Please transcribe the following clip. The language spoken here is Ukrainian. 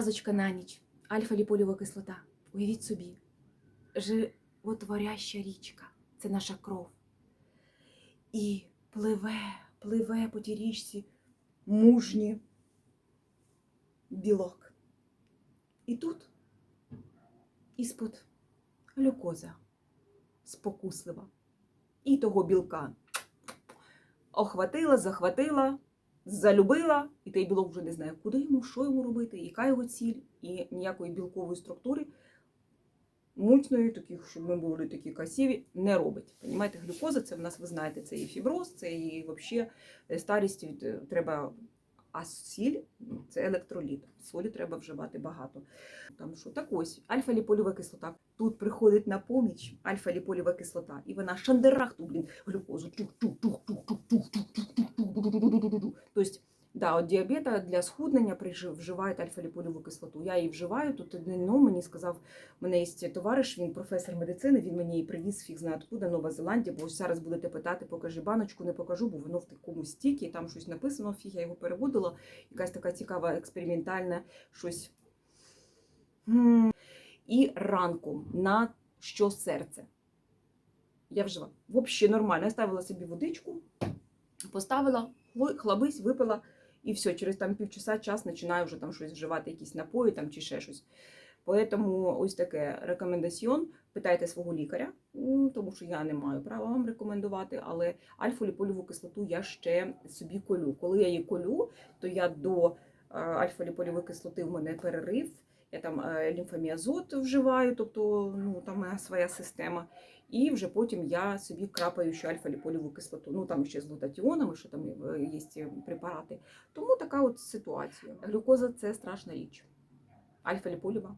Казочка на ніч, альфа-ліполєва кислота. Уявіть собі, животворяща річка це наша кров. І пливе, пливе по тій річці мужні білок. І тут іспод глюкоза спокуслива. І того білка охватила, захватила, залюбила, і той білок вже не знає, куди йому, що йому робити, яка його ціль, і ніякої білкової структури мутної, таких, щоб ми були такі красиві, не робить. Понімаєте, глюкоза це в нас, ви знаєте, це і фіброз, це і взагалі старість е, треба. А сіль це електроліт. Солі треба вживати багато. Тому що так ось альфа-ліполєва кислота. Тут приходить на поміч альфа-ліполєва кислота, і вона шандерахту, блін, глюкозу. Тобто, да, от діабета для схуднення вживають альфа-ліполєву кислоту. Я її вживаю. Тут ну, мені сказав, у мене є товариш, він професор медицини, він мені її привіз фіг знає откуда, Нова Зеландія, бо ось зараз будете питати, покажи баночку, не покажу, бо воно в такому стікі, там щось написано, фіг, я його переводила, якась така цікава, експериментальна щось. І ранком на що серце. Я вживаю. Взагалі нормально. Я ставила собі водичку, поставила, хлабись, випила, і все, через там півчаса час починаю вже там щось вживати, якісь напої там, чи ще щось. Поэтому ось таке рекомендаціон. Питайте свого лікаря, тому що я не маю права вам рекомендувати, але альфа-ліполіву кислоту я ще собі колю. Коли я її колю, то я до е, альфа-ліполівої кислоти в мене перерив. Я там е, лімфоміазот вживаю, тобто ну, там моя своя система. І вже потім я собі крапаю ще альфа-ліполіву кислоту. Ну там ще з глутатіонами, що там є препарати. Тому така от ситуація. Глюкоза це страшна річ. Альфа-ліполіва